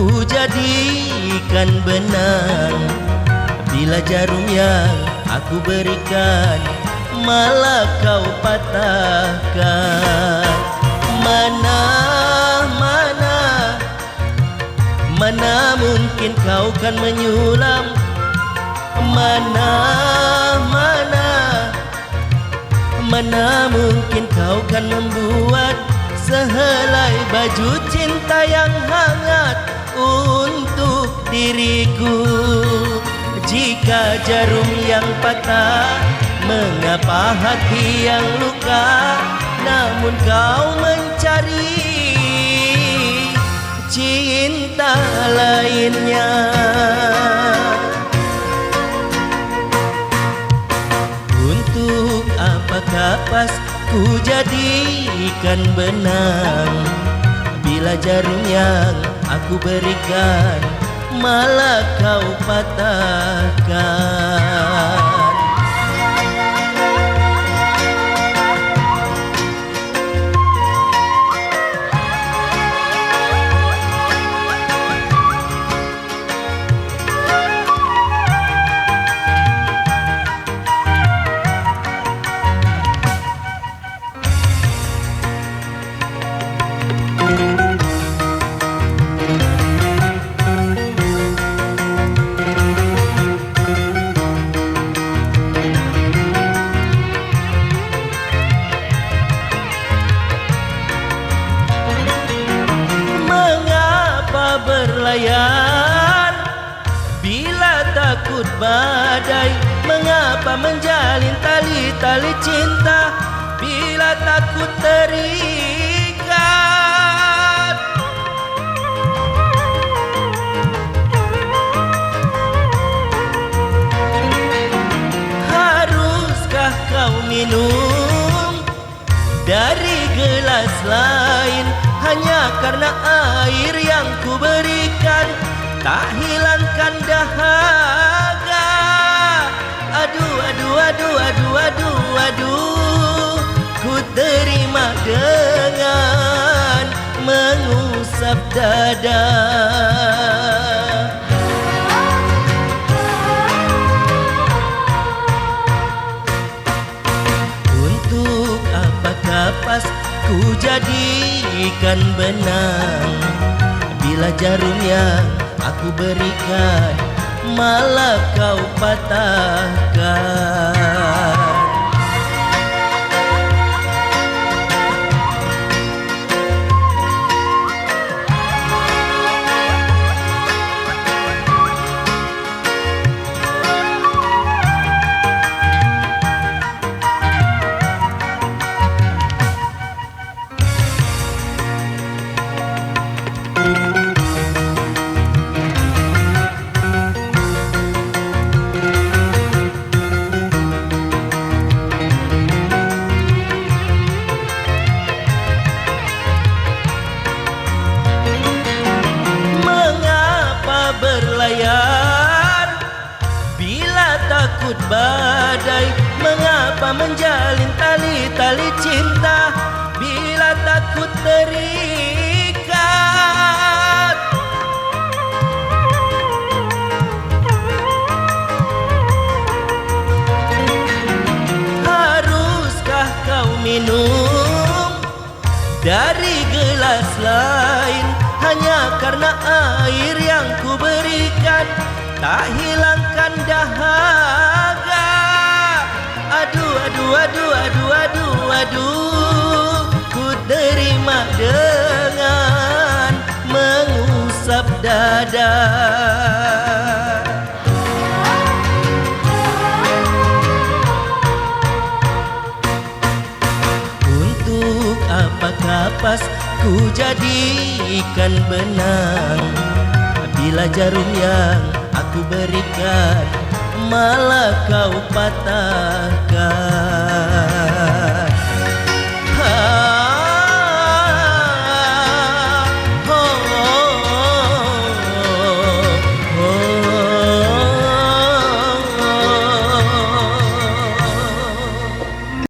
ku jadikan benang Bila jarum yang aku berikan malah kau patahkan. Mana, mana, mana mungkin kau kan menyulam? Mana, mana, mana mungkin kau kan membuat Sehelai baju cinta yang hangat untuk diriku. Jika jarum yang patah Mengapa hati yang luka? Namun kau mencari cinta lainnya. Untuk apakah pas ku jadikan benang? Bila jarum yang aku berikan Malah kau patahkan Bila takut badai Mengapa menjalin tali-tali cinta? Bila takut terikat. Haruskah kau minum? Dari gelas lain hanya karena air yang ku tak hilangkan dahaga. Aduh aduh aduh aduh aduh aduh. Ku terima dengan mengusap dada. Untuk apakah pas ku jadikan benang? Bila jarum yang aku berikan Malah kau patahkan menjalin tali-tali cinta. Bila takut terikat. Haruskah kau minum? Dari gelas lain hanya karena air yang ku berikan tak hilangkan dahaga aduh aduh aduh aduh aduh aduh. Ku terima dengan mengusap dada. Untuk apakah pas ku jadikan benang? Bila jarum yang aku berikan Malah kau patahkan